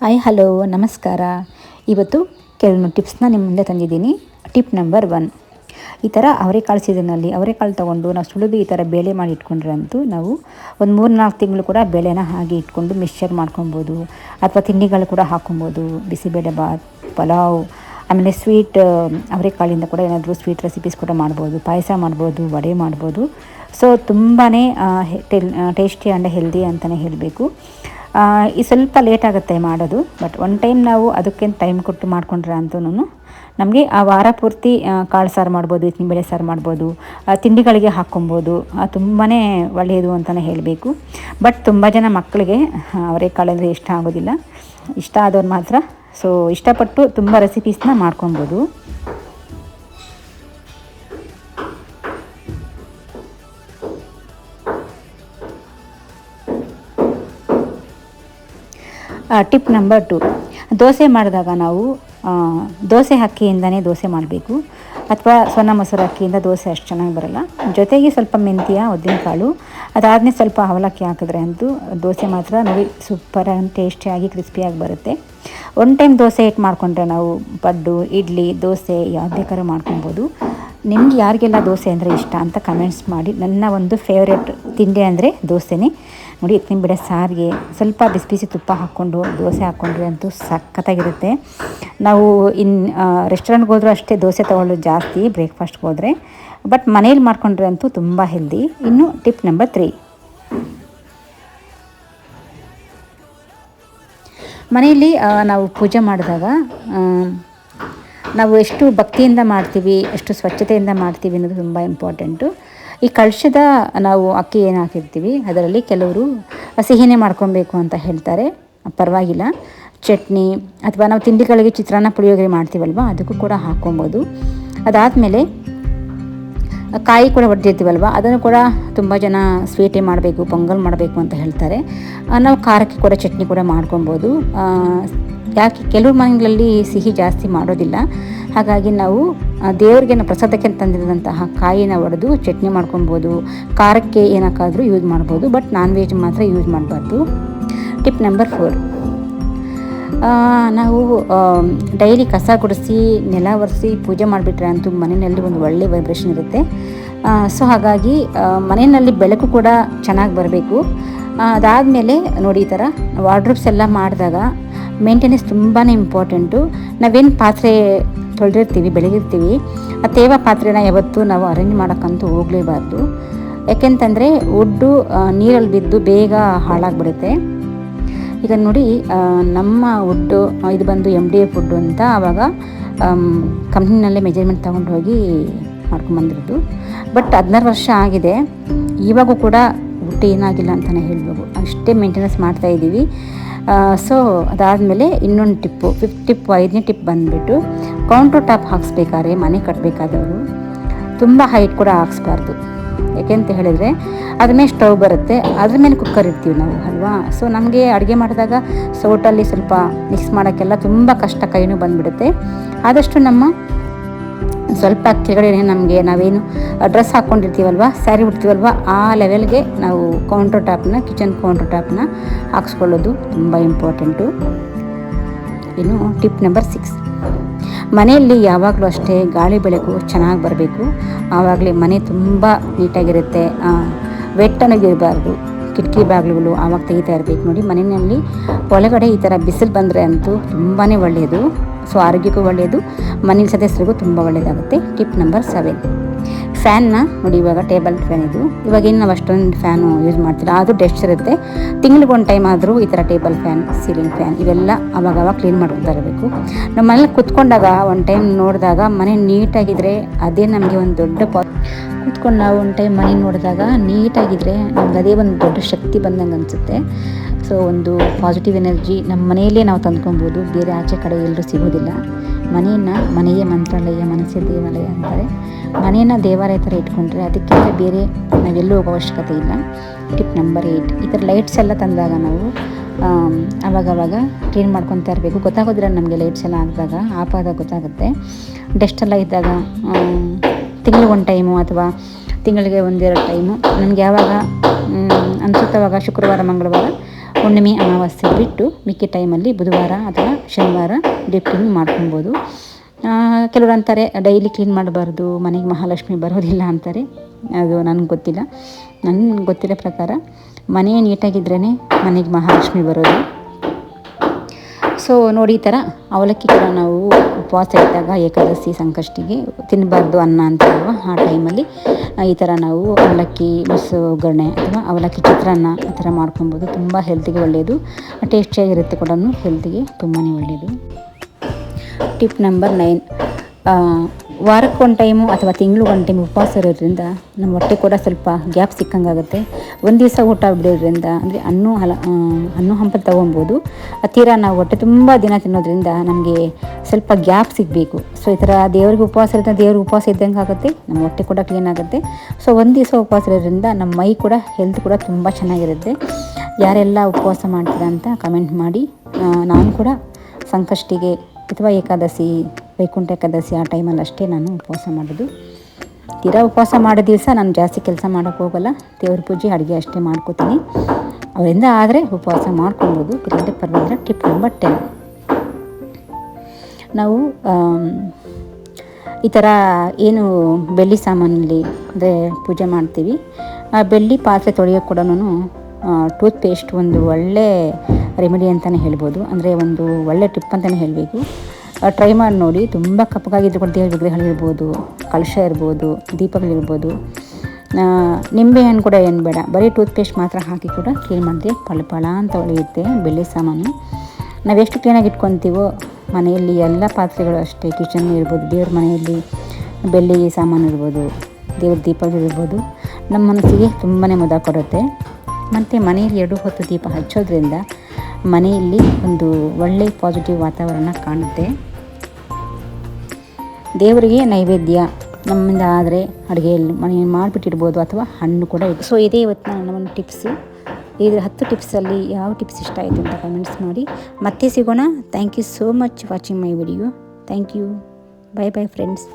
Hi hello ನಮಸ್ಕಾರ. ಇವತ್ತು ಕೆಲವೊಂದು ಟಿಪ್ಸ್ನ ನಿಮ್ಮ ಮುಂದೆ ತಂದಿದ್ದೀನಿ. ಟಿಪ್ ನಂಬರ್ ಒನ್ ಈ ಥರ ಅವರೆಕಾಳು ಸೀಸನಲ್ಲಿ ಅವರೆಕಾಳು ತೊಗೊಂಡು ನಾವು ಸುಳಿದು ಈ ಥರ ಬೇಳೆ ಮಾಡಿ ಇಟ್ಕೊಂಡ್ರೆ ಅಂತೂ ನಾವು ಒಂದು ಮೂರು ನಾಲ್ಕು ತಿಂಗಳು ಕೂಡ ಬೇಳೆನ ಹಾಗೆ ಇಟ್ಕೊಂಡು ಮಿಕ್ಸ್ಚರ್ ಮಾಡ್ಕೊಬೋದು. ಅಥವಾ ತಿಂಡಿಗಳು ಕೂಡ ಹಾಕೊಬೋದು. ಬಿಸಿಬೇಳೆ ಬಾತ್, ಪಲಾವ್ ಆಮೇಲೆ ಸ್ವೀಟ್ ಅವರೆಕಾಳಿಂದ ಕೂಡ ಏನಾದರೂ ಸ್ವೀಟ್ ರೆಸಿಪೀಸ್ ಕೂಡ ಮಾಡ್ಬೋದು, ಪಾಯಸ ಮಾಡ್ಬೋದು, ವಡೆ ಮಾಡ್ಬೋದು. ಸೊ ತುಂಬಾ ಟೇಸ್ಟಿ ಆ್ಯಂಡ್ ಹೆಲ್ದಿ ಅಂತಲೇ ಹೇಳಬೇಕು. ಈ ಸ್ವಲ್ಪ ಲೇಟ್ ಆಗುತ್ತೆ ಮಾಡೋದು ಬಟ್ ಒನ್ ಟೈಮ್ ನಾವು ಅದಕ್ಕೆ ಟೈಮ್ ಕೊಟ್ಟು ಮಾಡ್ಕೊಂಡ್ರೆ ಅಂತೂ ನಮಗೆ ಆ ವಾರ ಪೂರ್ತಿ ಕಾಳು ಸಾರು ಮಾಡ್ಬೋದು ಬೇಳೆ ಸಾರು ಮಾಡ್ಬೋದು ತಿಂಡಿಗಳಿಗೆ ಹಾಕ್ಕೊಬೋದು ತುಂಬಾ ಒಳ್ಳೆಯದು ಅಂತಲೇ ಹೇಳಬೇಕು. ಬಟ್ ತುಂಬ ಜನ ಮಕ್ಕಳಿಗೆ ಅವರೇ ಅಂದರೆ ಇಷ್ಟ ಆಗೋದಿಲ್ಲ. ಇಷ್ಟ ಆದವ್ರು ಮಾತ್ರ ಸೊ ಇಷ್ಟಪಟ್ಟು ತುಂಬ ರೆಸಿಪೀಸ್ನ ಮಾಡ್ಕೊಬೋದು ಟಿಪ್ ನಂಬರ್ ಟು ದೋಸೆ ಮಾಡಿದಾಗ ನಾವು ದೋಸೆ ಅಕ್ಕಿಯಿಂದನೇ ದೋಸೆ ಮಾಡಬೇಕು. ಅಥವಾ ಸೊನ್ನ ಮೊಸರು ಅಕ್ಕಿಯಿಂದ ದೋಸೆ ಅಷ್ಟು ಚೆನ್ನಾಗಿ ಬರಲ್ಲ. ಜೊತೆಗೆ ಸ್ವಲ್ಪ ಮೆಂತ್ಯ, ಉದ್ದಿನಕಾಳು ಅದಾದಮೇಲೆ ಸ್ವಲ್ಪ ಅವಲಕ್ಕಿ ಹಾಕಿದ್ರೆ ಅಂತೂ ದೋಸೆ ಮಾತ್ರ ನೋಡಿ ಸೂಪರ್ ಟೇಸ್ಟಿಯಾಗಿ ಕ್ರಿಸ್ಪಿಯಾಗಿ ಬರುತ್ತೆ. ಒನ್ ಟೈಮ್ ದೋಸೆ ಇಟ್ಟು ಮಾಡಿಕೊಂಡ್ರೆ ನಾವು ಪಡ್ಡು, ಇಡ್ಲಿ, ದೋಸೆ ಯಾವ್ದು ಬೇಕಾದ್ರೂ ಮಾಡ್ಕೊಬೋದು. ನಿಮ್ಗೆ ಯಾರಿಗೆಲ್ಲ ದೋಸೆ ಅಂದರೆ ಇಷ್ಟ ಅಂತ ಕಮೆಂಟ್ಸ್ ಮಾಡಿ. ನನ್ನ ಒಂದು ಫೇವ್ರೆಟ್ ತಿಂಡಿ ಅಂದರೆ ದೋಸೆನೇ. ನೋಡಿ, ಎತ್ತಿನ ಬಿಡ ಸಾರಿಗೆ, ಸ್ವಲ್ಪ ಬಿಸಿ ಬಿಸಿ ತುಪ್ಪ ಹಾಕ್ಕೊಂಡು, ದೋಸೆ ಹಾಕ್ಕೊಂಡ್ರೆ ಅಂತೂ ಸಖತ್ತಾಗಿರುತ್ತೆ. ನಾವು ಇನ್ ರೆಸ್ಟೋರೆಂಟ್ಗೆ ಹೋದ್ರೂ ಅಷ್ಟೇ ದೋಸೆ ತೊಗೊಳ್ಳೋದು ಜಾಸ್ತಿ ಬ್ರೇಕ್ಫಾಸ್ಟ್ಗೆ ಹೋದರೆ. ಬಟ್ ಮನೇಲಿ ಮಾಡ್ಕೊಂಡ್ರೆ ಅಂತೂ ತುಂಬ ಹೆಲ್ದಿ ಇನ್ನು ಟಿಪ್ ನಂಬರ್ ತ್ರೀ ಮನೆಯಲ್ಲಿ ನಾವು ಪೂಜೆ ಮಾಡಿದಾಗ ನಾವು ಎಷ್ಟು ಭಕ್ತಿಯಿಂದ ಮಾಡ್ತೀವಿ, ಎಷ್ಟು ಸ್ವಚ್ಛತೆಯಿಂದ ಮಾಡ್ತೀವಿ ಅನ್ನೋದು ತುಂಬ ಇಂಪಾರ್ಟೆಂಟು ಈ ಕಳಶದ ನಾವು ಅಕ್ಕಿ ಏನು ಹಾಕಿರ್ತೀವಿ, ಅದರಲ್ಲಿ ಕೆಲವರು ಸಿಹಿನೇ ಮಾಡ್ಕೊಬೇಕು ಅಂತ ಹೇಳ್ತಾರೆ. ಪರವಾಗಿಲ್ಲ. ಚಟ್ನಿ ಅಥವಾ ನಾವು ತಿಂಡಿಗಳಿಗೆ ಚಿತ್ರಾನ್ನ ಪುಳಿಯೋಗರೆ ಮಾಡ್ತೀವಲ್ವ, ಅದಕ್ಕೂ ಕೂಡ ಹಾಕ್ಕೊಬೋದು ಅದಾದಮೇಲೆ ಕಾಯಿ ಕೂಡ ಹೊಡೆದಿರ್ತೀವಲ್ವ ಅದನ್ನು ಕೂಡ ತುಂಬ ಜನ ಸ್ವೀಟೇ ಮಾಡಬೇಕು, ಪೊಂಗಲ್ ಮಾಡಬೇಕು ಅಂತ ಹೇಳ್ತಾರೆ. ನಾವು ಖಾರಕ್ಕೆ ಕೂಡ ಚಟ್ನಿ ಕೂಡ ಮಾಡ್ಕೊಬೋದು. ಯಾಕೆ ಕೆಲವು ಮನೆಗಳಲ್ಲಿ ಸಿಹಿ ಜಾಸ್ತಿ ಮಾಡೋದಿಲ್ಲ. ಹಾಗಾಗಿ ನಾವು ದೇವರಿಗೆ ಪ್ರಸಾದಕ್ಕೆ ತಂದಿರೋದಂತಹ ಕಾಯಿನ ಒಡೆದು ಚಟ್ನಿ ಮಾಡ್ಕೊಬೋದು ಖಾರಕ್ಕೆ ಏನಕ್ಕಾದರೂ ಯೂಸ್ ಮಾಡ್ಬೋದು ಬಟ್ ನಾನ್ ವೆಜ್ ಮಾತ್ರ ಯೂಸ್ ಮಾಡಬಾರ್ದು. ಟಿಪ್ ನಂಬರ್ ಫೋರ್ ನಾವು ಡೈಲಿ ಕಸ ಗುಡಿಸಿ, ನೆಲ ಒರೆಸಿ ಪೂಜೆ ಮಾಡಿಬಿಟ್ರೆ ಅಂತೂ ಮನೆಯಲ್ಲಿ ಒಂದು ಒಳ್ಳೆ ವೈಬ್ರೇಷನ್ ಇರುತ್ತೆ. ಸೊ ಹಾಗಾಗಿ ಮನೆಯಲ್ಲಿ ಬೆಳಕು ಕೂಡ ಚೆನ್ನಾಗಿ ಬರಬೇಕು. ಅದಾದಮೇಲೆ ನೋಡಿ ಈ ಥರ ವಾರ್ಡ್ರೋಬ್ಸ್ ಎಲ್ಲ ಮಾಡಿದಾಗ ಮೇಂಟೆನೆನ್ಸ್ ತುಂಬಾ ಇಂಪಾರ್ಟೆಂಟು ನಾವೇನು ಪಾತ್ರೆ ತೊಳೆದಿರ್ತೀವಿ ಬೆಳಗಿರ್ತೀವಿ ಆ ತೇವ ಪಾತ್ರೆನ ಯಾವತ್ತೂ ನಾವು ಅರೇಂಜ್ ಮಾಡೋಕ್ಕಂತೂ ಹೋಗಲೇಬಾರ್ದು. ಯಾಕೆಂತಂದರೆ ಒಡ್ಡು ನೀರಲ್ಲಿ ಬಿದ್ದು ಬೇಗ ಹಾಳಾಗ್ಬಿಡುತ್ತೆ. ಈಗ ನೋಡಿ ನಮ್ಮ ಉಡ್ಡು ಇದು ಬಂದು ಎಂ ಡಿ ಎಫ್ ಫುಡ್ಡು ಅಂತ ಆವಾಗ ಕಂಪ್ನಿನಲ್ಲೇ ಮೆಜರ್ಮೆಂಟ್ ತೊಗೊಂಡು ಹೋಗಿ ಮಾಡ್ಕೊಂಬಂದಿರೋದು ಬಟ್ ಹದಿನಾರು ವರ್ಷ ಆಗಿದೆ. ಇವಾಗೂ ಕೂಡ ಊಟ ಏನಾಗಿಲ್ಲ ಅಂತಲೇ ಹೇಳ್ಬೋದು. ಅಷ್ಟೇ ಮೇಂಟೆನೆನ್ಸ್ ಮಾಡ್ತಾಯಿದ್ದೀವಿ ಸೊ ಅದಾದಮೇಲೆ ಇನ್ನೊಂದು ಟಿಪ್ಪು, ಫಿಫ್ತ್ ಟಿಪ್ ಐದನೇ ಟಿಪ್ ಬಂದುಬಿಟ್ಟು ಕೌಂಟ್ರ್ ಟಾಪ್ ಹಾಕ್ಸ್ಬೇಕಾದ್ರೆ ಮನೆ ಕಟ್ಟಬೇಕಾದವರು ತುಂಬ ಹೈಟ್ ಕೂಡ ಹಾಕ್ಸ್ಬಾರ್ದು. ಯಾಕೆಂತ ಹೇಳಿದರೆ ಅದ್ರ ಮೇಲೆ ಸ್ಟವ್ ಬರುತ್ತೆ, ಅದ್ರ ಮೇಲೆ ಕುಕ್ಕರ್ ಇರ್ತೀವಿ ನಾವು, ಅಲ್ವಾ? ಸೊ ನಮಗೆ ಅಡುಗೆ ಮಾಡಿದಾಗ ಸೌಟಲ್ಲಿ ಸ್ವಲ್ಪ ಮಿಕ್ಸ್ ಮಾಡೋಕ್ಕೆಲ್ಲ ತುಂಬ ಕಷ್ಟ ಕೈನೂ ಬಂದುಬಿಡುತ್ತೆ. ಆದಷ್ಟು ನಮ್ಮ ಸ್ವಲ್ಪ ಕೆಳಗಡೆ ನಮಗೆ ನಾವೇನು ಡ್ರೆಸ್ ಹಾಕ್ಕೊಂಡಿರ್ತೀವಲ್ವ ಸ್ಯಾರಿ ಉಡ್ತೀವಲ್ವ, ಆ ಲೆವೆಲ್ಗೆ ನಾವು ಕೌಂಟರ್ ಟಾಪ್ನ ಕಿಚನ್ ಕೌಂಟರ್ ಟಾಪ್ನ ಹಾಕ್ಸ್ಕೊಳ್ಳೋದು ತುಂಬ ಇಂಪಾರ್ಟೆಂಟು ಇನ್ನು ಟಿಪ್ ನಂಬರ್ ಸಿಕ್ಸ್ ಮನೆಯಲ್ಲಿ ಯಾವಾಗಲೂ ಅಷ್ಟೇ ಗಾಳಿ ಬೆಳಕು ಚೆನ್ನಾಗಿ ಬರಬೇಕು. ಆವಾಗಲೇ ಮನೆ ತುಂಬ ನೀಟಾಗಿರುತ್ತೆ. ವೆಟ್ಟನಾಗಿರಬಾರ್ದು ಕಿಟಕಿ ಬಾಗಿಲುಗಳು ಆವಾಗ ತೆಗಿತಾ ಇರಬೇಕು. ನೋಡಿ, ಮನೆಯಲ್ಲಿ ಒಳಗಡೆ ಈ ಥರ ಬಿಸಿಲು ಬಂದರೆ ಅಂತೂ ತುಂಬಾ ಒಳ್ಳೆಯದು. ಸೊ, ಆರೋಗ್ಯಕ್ಕೂ ಒಳ್ಳೆಯದು. ಮನೇಲಿ ಸದಸ್ಯರಿಗೂ ತುಂಬ ಒಳ್ಳೆಯದಾಗುತ್ತೆ. Tip number seven. ಫ್ಯಾನ್ನ ನೋಡಿ, ಇವಾಗ ಟೇಬಲ್ ಫ್ಯಾನ್ ಇದು. ಇವಾಗೇನು ನಾವು ಅಷ್ಟೊಂದು ಫ್ಯಾನು ಯೂಸ್ ಮಾಡ್ತಿಲ್ಲ. ಅದು ಡಸ್ಟ್ ಇರುತ್ತೆ. ತಿಂಗ್ಳಿಗೆ ಟೈಮ್ ಆದರೂ ಈ ಥರ ಟೇಬಲ್ ಫ್ಯಾನ್ ಸೀಲಿಂಗ್ ಫ್ಯಾನ್ ಇವೆಲ್ಲ ಅವಾಗವಾಗ ಕ್ಲೀನ್ ಮಾಡ್ಕೊತಾ ಇರಬೇಕು. ನಮ್ಮ ಮನೇಲಿ ಕುತ್ಕೊಂಡಾಗ ಒಂದು ಟೈಮ್ ನೋಡಿದಾಗ ಮನೆ ನೀಟಾಗಿದ್ದರೆ ಅದೇ ನಮಗೆ ಒಂದು ದೊಡ್ಡ ಪಾ, ಕುತ್ಕೊಂಡು ನಾವು ಒಂದು ಟೈಮ್ ಮನೆ ನೋಡಿದಾಗ ನೀಟಾಗಿದ್ದರೆ ನಮ್ಗೆ ಅದೇ ಒಂದು ದೊಡ್ಡ ಶಕ್ತಿ ಬಂದಂಗೆ ಅನಿಸುತ್ತೆ. ಸೊ ಒಂದು ಪಾಸಿಟಿವ್ ಎನರ್ಜಿ ನಮ್ಮ ಮನೆಯಲ್ಲೇ ನಾವು ತಂದ್ಕೊಬೋದು ಬೇರೆ ಆಚೆ ಕಡೆ ಎಲ್ಲರೂ ಸಿಗೋದಿಲ್ಲ. ಮನೆಯನ್ನು ಮನೆಯೇ ಮಂತ್ರಾಲಯ ಮನಸ್ಸೇ ದೇವಾಲಯ ಅಂತಾರೆ. ಮನೆಯನ್ನು ದೇವಾಲಯ ಥರ ಇಟ್ಕೊಂಡ್ರೆ ಅದಕ್ಕಿಂತ ಬೇರೆ ನಾವೆಲ್ಲೂ ಹೋಗೋ ಅವಶ್ಯಕತೆ ಇಲ್ಲ. ಟಿಪ್ ನಂಬರ್ ಏಯ್ಟ್ ಈ ಥರ ಲೈಟ್ಸ್ ಎಲ್ಲ ತಂದಾಗ ನಾವು ಅವಾಗವಾಗ ಕ್ಲೀನ್ ಮಾಡ್ಕೊತಾ ಇರಬೇಕು. ಗೊತ್ತಾಗೋದ್ರೆ ನಮಗೆ ಲೈಟ್ಸ್ ಎಲ್ಲ ಹಾಕಿದಾಗ ಆಫ್ ಆದಾಗ ಗೊತ್ತಾಗುತ್ತೆ. ಡಸ್ಟ್ ಎಲ್ಲ ಇದ್ದಾಗ ತಿಂಗಳಿಗೆ ಒಂದು ಟೈಮು ಅಥವಾ ತಿಂಗಳಿಗೆ ಒಂದೆರಡು ಟೈಮು. ನಮಗೆ ಯಾವಾಗ ಅನಿಸುತ್ತವಾಗ ಶುಕ್ರವಾರ, ಮಂಗಳವಾರ ಹುಣ್ಣಿಮೆ ಅಮಾವಾಸ್ಯೆ ಬಿಟ್ಟು ಮಿಕ್ಕಿ ಟೈಮಲ್ಲಿ ಬುಧವಾರ ಅಥವಾ ಶನಿವಾರ ಡೀಪ್ ಕ್ಲೀನ್ ಮಾಡ್ಕೊಬೋದು. ಕೆಲವರು ಅಂತಾರೆ, ಡೈಲಿ ಕ್ಲೀನ್ ಮಾಡಬಾರ್ದು, ಮನೆಗೆ ಮಹಾಲಕ್ಷ್ಮಿ ಬರೋದಿಲ್ಲ ಅಂತಾರೆ. ಅದು ನನಗೆ ಗೊತ್ತಿಲ್ಲ. ನನಗೆ ಗೊತ್ತಿರೋ ಪ್ರಕಾರ ಮನೆ ನೀಟಾಗಿದ್ರೇ ಮನೆಗೆ ಮಹಾಲಕ್ಷ್ಮಿ ಬರೋದು. ಸೊ ನೋಡಿ ಈ ಥರ ಅವಲಕ್ಕಿ ಕೂಡ ನಾವು ಉಪವಾಸ ಇದ್ದಾಗ ಏಕಾದಶಿ ಸಂಕಷ್ಟಿಗೆ ತಿನ್ನಬಾರ್ದು ಅನ್ನ ಅಂತ ಹೇಳುವ ಆ ಟೈಮಲ್ಲಿ ಈ ಥರ ನಾವು ಅವಲಕ್ಕಿ ಮೊಸರು ಒಗ್ಗರಣೆ ಅಥವಾ ಅವಲಕ್ಕಿ ಚಿತ್ರಾನ್ನ ಆ ಥರ ಮಾಡ್ಕೊಬೋದು. ತುಂಬ ಹೆಲ್ತಿಗೆ ಒಳ್ಳೆಯದು ಟೇಸ್ಟಿಯಾಗಿರುತ್ತೆ ಕೂಡ ಹೆಲ್ತಿಗೆ ತುಂಬಾ ಒಳ್ಳೆಯದು ಟಿಪ್ ನಂಬರ್ ನೈನ್ ವಾರಕ್ಕೆ ಒಂದು ಟೈಮು ಅಥವಾ ತಿಂಗಳು ಒಂದು ಟೈಮ್ ಉಪವಾಸ ಇರೋದ್ರಿಂದ ನಮ್ಮ ಹೊಟ್ಟೆ ಕೂಡ ಸ್ವಲ್ಪ ಗ್ಯಾಪ್ ಸಿಕ್ಕಂಗಾಗುತ್ತೆ. ಒಂದು ದಿವಸ ಊಟ ಬಿಡೋದ್ರಿಂದ ಅಂದರೆ ಹಣ್ಣು ಹಲ ಹಣ್ಣು ಹಂಪಲು ತೊಗೊಬೋದು. ತೀರಾ ನಾವು ಹೊಟ್ಟೆ ತುಂಬ ದಿನ ತಿನ್ನೋದ್ರಿಂದ ನಮಗೆ ಸ್ವಲ್ಪ ಗ್ಯಾಪ್ ಸಿಗಬೇಕು. ಸೊ ಈ ಥರ ದೇವ್ರಿಗೆ ಉಪವಾಸ ಇರುತ್ತೆ ದೇವ್ರಿಗೆ ಉಪವಾಸ ಇದ್ದಂಗೆ ಆಗುತ್ತೆ. ನಮ್ಮ ಹೊಟ್ಟೆ ಕೂಡ ಕ್ಲೀನ್ ಆಗುತ್ತೆ. ಸೊ ಒಂದು ದಿವಸ ಉಪವಾಸ ಇರೋದ್ರಿಂದ ನಮ್ಮ ಮೈ ಕೂಡ ಹೆಲ್ತ್ ಕೂಡ ತುಂಬ ಚೆನ್ನಾಗಿರುತ್ತೆ. ಯಾರೆಲ್ಲ ಉಪವಾಸ ಮಾಡ್ತೀರಾ ಅಂತ ಕಮೆಂಟ್ ಮಾಡಿ. ನಾನು ಕೂಡ ಸಂಕಷ್ಟಿಗೆ ಅಥವಾ ಏಕಾದಶಿ ವೈಕುಂಠ ಏಕಾದಶಿ ಆ ಟೈಮಲ್ಲಿ ಅಷ್ಟೇ ನಾನು ಉಪವಾಸ ಮಾಡೋದು. ತೀರಾ ಉಪವಾಸ ಮಾಡೋ ದಿವಸ ನಾನು ಜಾಸ್ತಿ ಕೆಲಸ ಮಾಡೋಕ್ಕೆ ಹೋಗಲ್ಲ. ದೇವ್ರ ಪೂಜೆ, ಅಡುಗೆ ಅಷ್ಟೇ ಮಾಡ್ಕೋತೀನಿ. ಅವರಿಂದ ಆದರೆ ಉಪವಾಸ ಮಾಡ್ಕೊಬೋದು. ಇಲ್ಲಾಂದರೆ ಪರವಾಗಿಲ್ಲ ಟಿಪ್ ನಂಬರ್ ಟೆನ್ ನಾವು ಈ ಥರ ಏನು ಬೆಳ್ಳಿ ಸಾಮಾನಲ್ಲಿ ಅಂದರೆ ಪೂಜೆ ಮಾಡ್ತೀವಿ. ಆ ಬೆಳ್ಳಿ ಪಾತ್ರೆ ತೊಳೆಯೋಕೆ ಕೂಡ ಟೂತ್ ಪೇಸ್ಟ್ ಒಂದು ಒಳ್ಳೆ ರೆಮಿಡಿ ಅಂತಲೇ ಹೇಳ್ಬೋದು. ಅಂದರೆ ಒಂದು ಒಳ್ಳೆ ಟಿಪ್ ಅಂತಲೇ ಹೇಳಬೇಕು. ಟ್ರೈ ಮಾಡಿ ನೋಡಿ. ತುಂಬ ಕಪ್ಪಗಾಗಿದ್ರು ಕೂಡ ದೇವ್ರ ವಿಗ್ರಹಗಳಿರ್ಬೋದು ಕಲಶ ಇರ್ಬೋದು ದೀಪಗಳಿರ್ಬೋದು ನಿಂಬೆಹಣ್ಣು ಕೂಡ ಏನು ಬೇಡ. ಬರೀ ಟೂತ್ಪೇಸ್ಟ್ ಮಾತ್ರ ಹಾಕಿ ಕೂಡ ಕ್ಲೀನ್ ಮಾಡಿದ್ರೆ ಪಳ ಅಂತ ಒಳೆಯುತ್ತೆ ಬೆಳ್ಳಿ ಸಾಮಾನು. ನಾವೆಷ್ಟು ಕ್ಲೀನಾಗಿ ಇಟ್ಕೊತೀವೋ, ಮನೆಯಲ್ಲಿ ಎಲ್ಲ ಪಾತ್ರೆಗಳು ಅಷ್ಟೇ. ಕಿಚನ್ ಇರ್ಬೋದು, ದೇವ್ರ ಮನೆಯಲ್ಲಿ ಬೆಳ್ಳಿ ಸಾಮಾನು ಇರ್ಬೋದು, ದೇವ್ರ ದೀಪಗಳಿರ್ಬೋದು ನಮ್ಮ ಮನಸ್ಸಿಗೆ ತುಂಬಾ ಮುದ ಕೊಡುತ್ತೆ. ಮತ್ತು ಮನೆಯಲ್ಲಿ ಎರಡು ಹೊತ್ತು ದೀಪ ಹಚ್ಚೋದ್ರಿಂದ ಮನೆಯಲ್ಲಿ ಒಂದು ಒಳ್ಳೆಯ ಪಾಸಿಟಿವ್ ವಾತಾವರಣ ಕಾಣುತ್ತೆ. ದೇವರಿಗೆ ನೈವೇದ್ಯ, ನಮ್ಮಿಂದ ಆದರೆ ಅಡುಗೆಯಲ್ಲಿ ಮನೆ ಮಾಡಿಬಿಟ್ಟಿರ್ಬೋದು ಅಥವಾ ಹಣ್ಣು ಕೂಡ ಇದೆ ಸೊ ಇದೇ ಇವತ್ತು ನನ್ನ ಒಂದು ಟಿಪ್ಸು ಇದ್ರ ಹತ್ತು ಟಿಪ್ಸಲ್ಲಿ ಯಾವ ಟಿಪ್ಸ್ ಇಷ್ಟ ಆಯಿತು ಅಂತ ಕಮೆಂಟ್ಸ್ ಮಾಡಿ ಮತ್ತೆ ಸಿಗೋಣ. Thank you so much watching my video thank you bye bye friends